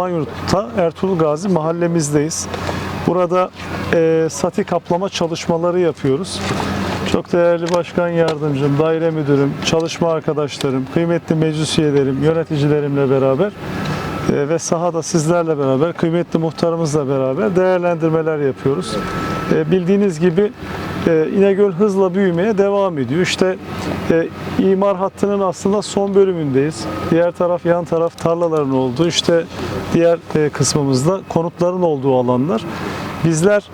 Alanyurt'ta Ertuğrul Gazi mahallemizdeyiz. Burada e, sati kaplama çalışmaları yapıyoruz. Çok değerli başkan yardımcım, daire müdürüm, çalışma arkadaşlarım, kıymetli meclis üyelerim, yöneticilerimle beraber e, ve sahada sizlerle beraber, kıymetli muhtarımızla beraber değerlendirmeler yapıyoruz. E, bildiğiniz gibi e, İnegöl hızla büyümeye devam ediyor. İşte e, imar hattının aslında son bölümündeyiz. Diğer taraf yan taraf tarlaların olduğu, işte diğer e, kısmımızda konutların olduğu alanlar. Bizler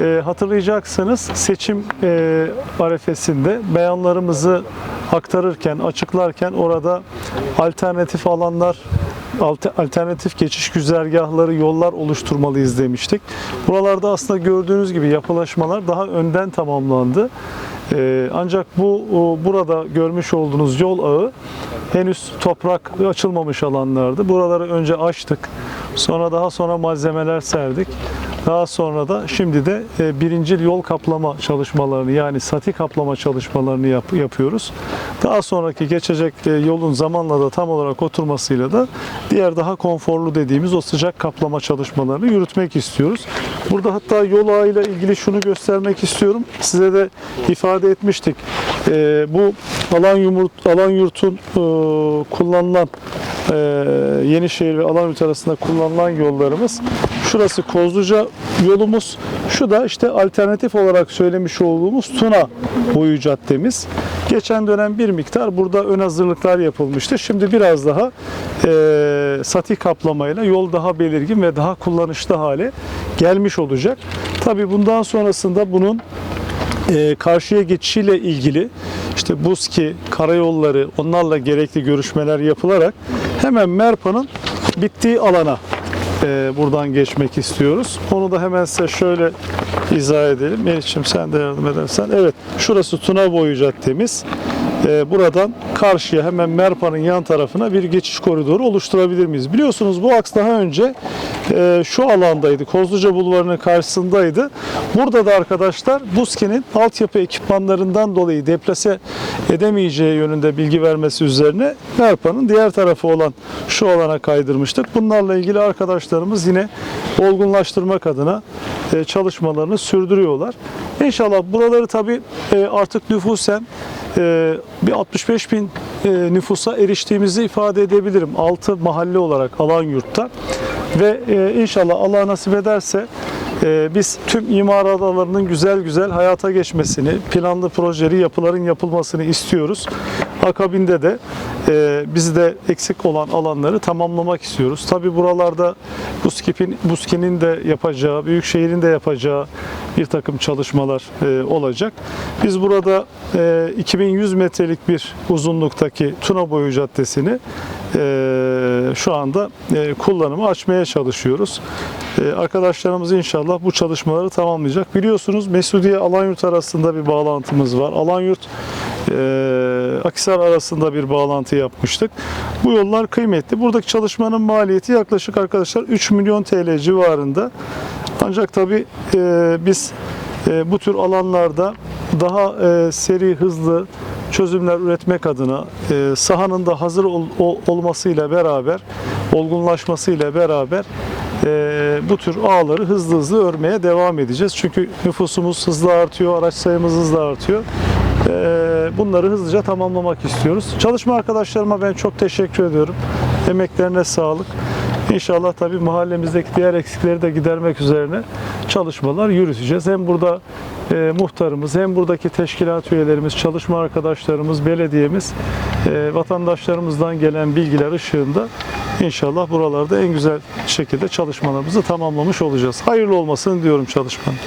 e, hatırlayacaksınız seçim e, arefesinde beyanlarımızı aktarırken, açıklarken orada alternatif alanlar alternatif geçiş güzergahları, yollar oluşturmalıyız demiştik. Buralarda aslında gördüğünüz gibi yapılaşmalar daha önden tamamlandı. Ee, ancak bu burada görmüş olduğunuz yol ağı henüz toprak açılmamış alanlardı. Buraları önce açtık. Sonra daha sonra malzemeler serdik. Daha sonra da şimdi de e, birincil yol kaplama çalışmalarını yani sati kaplama çalışmalarını yap- yapıyoruz. Daha sonraki geçecek e, yolun zamanla da tam olarak oturmasıyla da diğer daha konforlu dediğimiz o sıcak kaplama çalışmalarını yürütmek istiyoruz. Burada hatta yol ağıyla ilgili şunu göstermek istiyorum. Size de ifade etmiştik. E, bu alan yumurt alan yurtun e, kullanılan e, Yenişehir ve Alanyurt arasında kullanılan yollarımız. Şurası Kozluca yolumuz. Şu da işte alternatif olarak söylemiş olduğumuz Tuna boyu caddemiz. Geçen dönem bir miktar burada ön hazırlıklar yapılmıştı. Şimdi biraz daha e, sati kaplamayla yol daha belirgin ve daha kullanışlı hale gelmiş olacak. Tabii bundan sonrasında bunun e, karşıya geçişiyle ilgili işte BUSKİ, karayolları onlarla gerekli görüşmeler yapılarak hemen Merpa'nın bittiği alana e, buradan geçmek istiyoruz. Onu da hemen size şöyle izah edelim. Melih'ciğim sen de yardım edersen. Evet şurası Tuna Boyu Caddemiz. E, buradan karşıya hemen Merpa'nın yan tarafına bir geçiş koridoru oluşturabilir miyiz? Biliyorsunuz bu aks daha önce e, şu alandaydı. Kozluca Bulvarı'nın karşısındaydı. Burada da arkadaşlar BUSKİ'nin altyapı ekipmanlarından dolayı deplase edemeyeceği yönünde bilgi vermesi üzerine Merpa'nın diğer tarafı olan şu alana kaydırmıştık. Bunlarla ilgili arkadaşlarımız yine olgunlaştırmak adına e, çalışmalarını sürdürüyorlar. İnşallah buraları tabii e, artık nüfusen e, bir 65 bin e, nüfusa eriştiğimizi ifade edebilirim. 6 mahalle olarak Alanyurt'ta ve e, inşallah Allah nasip ederse biz tüm imar adalarının güzel güzel hayata geçmesini, planlı projeli yapıların yapılmasını istiyoruz. Akabinde de e, bizde eksik olan alanları tamamlamak istiyoruz. Tabi buralarda BUSKİ'nin BUSKİ'nin de yapacağı, Büyükşehir'in de yapacağı bir takım çalışmalar e, olacak. Biz burada e, 2100 metrelik bir uzunluktaki Tuna Boyu Caddesi'ni e, şu anda e, kullanımı açmaya çalışıyoruz. E, arkadaşlarımız inşallah bu çalışmaları tamamlayacak. Biliyorsunuz Mesudiye Alanyurt arasında bir bağlantımız var. Alanyurt e, Akisar arasında bir bağlantı yapmıştık. Bu yollar kıymetli. Buradaki çalışmanın maliyeti yaklaşık arkadaşlar 3 milyon TL civarında. Ancak tabi biz e, bu tür alanlarda daha e, seri, hızlı çözümler üretmek adına e, sahanın da hazır ol- ol- olmasıyla beraber, olgunlaşmasıyla beraber e, bu tür ağları hızlı hızlı örmeye devam edeceğiz. Çünkü nüfusumuz hızlı artıyor, araç sayımız hızlı artıyor. E, bunları hızlıca tamamlamak istiyoruz. Çalışma arkadaşlarıma ben çok teşekkür ediyorum. Emeklerine sağlık. İnşallah tabii mahallemizdeki diğer eksikleri de gidermek üzerine çalışmalar yürüteceğiz. Hem burada e, muhtarımız hem buradaki teşkilat üyelerimiz, çalışma arkadaşlarımız, belediyemiz, e, vatandaşlarımızdan gelen bilgiler ışığında inşallah buralarda en güzel şekilde çalışmalarımızı tamamlamış olacağız. Hayırlı olmasını diyorum çalışmanın.